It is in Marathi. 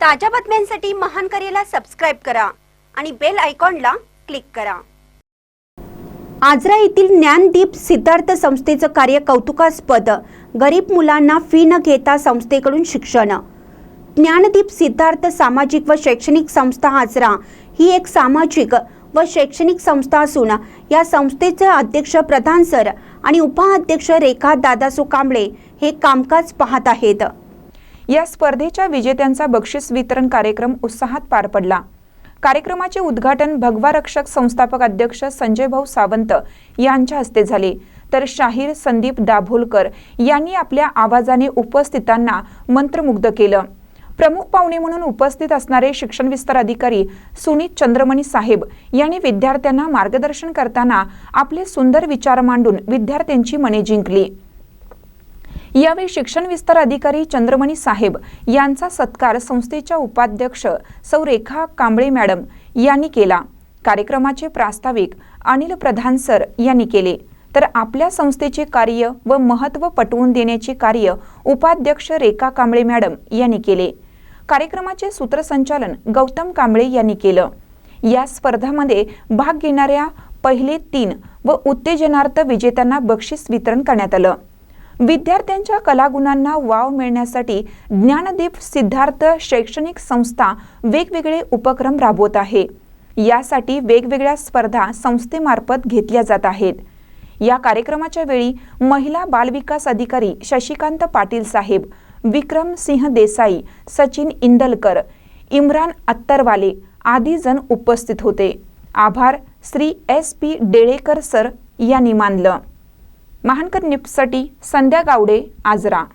ताज्या बातम्यांसाठी महान करेला सबस्क्राईब करा आणि बेल आयकॉनला क्लिक करा. आजरा येथील ज्ञानदीप सिद्धार्थ संस्थेचं कार्य कौतुकास्पद गरीब मुलांना फी न घेता संस्थेकडून शिक्षण. ज्ञानदीप सिद्धार्थ सामाजिक व शैक्षणिक संस्था आजरा ही एक सामाजिक व शैक्षणिक संस्था असून या संस्थेचे अध्यक्ष प्रधान सर आणि उपाध्यक्ष रेखा दादासू कांबळे हे कामकाज पाहत आहेत. या स्पर्धेच्या विजेत्यांचा बक्षीस वितरण कार्यक्रम उत्साहात पार पडला. कार्यक्रमाचे उद्घाटन भगवा रक्षक संस्थापक अध्यक्ष संजय भाऊ सावंत यांच्या हस्ते झाले. तर शाहीर संदीप दाभोलकर यांनी आपल्या आवाजाने उपस्थितांना मंत्रमुग्ध केलं. प्रमुख पाहुणे म्हणून उपस्थित असणारे शिक्षण विस्तार अधिकारी सुनीत चंद्रमणी साहेब यांनी विद्यार्थ्यांना मार्गदर्शन करताना आपले सुंदर विचार मांडून विद्यार्थ्यांची मने जिंकली. यावेळी शिक्षण विस्तार अधिकारी चंद्रमणी साहेब यांचा सत्कार संस्थेच्या उपाध्यक्ष सौ रेखा कांबळे मॅडम यांनी केला. कार्यक्रमाचे प्रास्ताविक अनिल प्रधान सर यांनी केले. तर आपल्या संस्थेचे कार्य व महत्त्व पटवून देण्याचे कार्य उपाध्यक्ष रेखा कांबळे मॅडम यांनी केले. कार्यक्रमाचे सूत्रसंचालन गौतम कांबळे यांनी केलं. या स्पर्धामध्ये भाग घेणाऱ्या पहिले तीन व उत्तेजनार्थ विजेत्यांना बक्षीस वितरण करण्यात आलं. विद्यार्थ्यांच्या कलागुणांना वाव मिळण्यासाठी ज्ञानदीप सिद्धार्थ शैक्षणिक संस्था वेगवेगळे उपक्रम राबवत आहे. यासाठी वेगवेगळ्या स्पर्धा संस्थेमार्फत घेतल्या जात आहेत. या कार्यक्रमाच्या वेळी महिला बालविकास अधिकारी शशिकांत पाटील साहेब विक्रम सिंह देसाई सचिन इंदलकर इम्रान अत्तरवाले आदी जण उपस्थित होते. आभार Shri S P Delekar sir यांनी मानलं. महानकर निप्ससाठी संध्या गावडे आजरा.